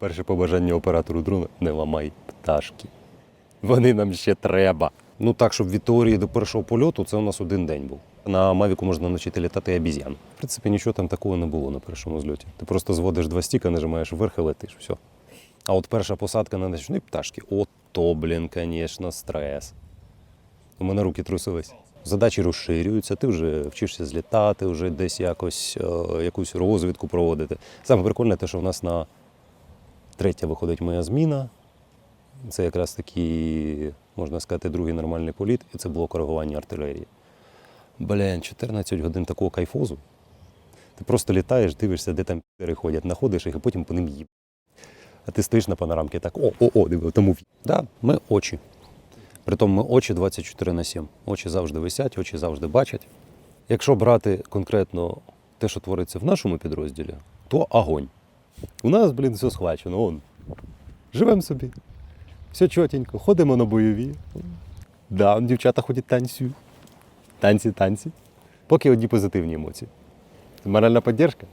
Перше побажання оператору дрона не ламай пташки. Вони нам ще треба. Ну так, щоб від теорії до першого польоту це у нас один день був. На Мавіку можна навчити літати обіз'ян. В принципі, нічого там такого не було на першому зльоті. Ти просто зводиш два стіка, нажимаєш вверх і летиш. Все. А от перша посадка на ночні пташки, ото, блін, звісно, стрес. У мене руки трусились. Задачі розширюються, ти вже вчишся злітати, вже десь якось е, якусь розвідку проводити. Саме прикольне те, що в нас на третя виходить моя зміна. Це якраз такий, можна сказати, другий нормальний політ, і це було коригування артилерії. Блін, 14 годин такого кайфозу. Ти просто літаєш, дивишся, де там переходять, знаходиш їх, і потім по ним їб. А ти стоїш на панорамці так, о, о, о, диви, тому. в***». Да, ми очі. Притом ми очі 24 на 7. Очі завжди висять, очі завжди бачать. Якщо брати конкретно те, що твориться в нашому підрозділі, то огонь. У нас, блін, все схвачено. Он. Живемо собі. Все чотенько, ходимо на бойові. Да, дівчата ходять танцюють. Танці, танці. Поки одні позитивні емоції. Моральна підтримка.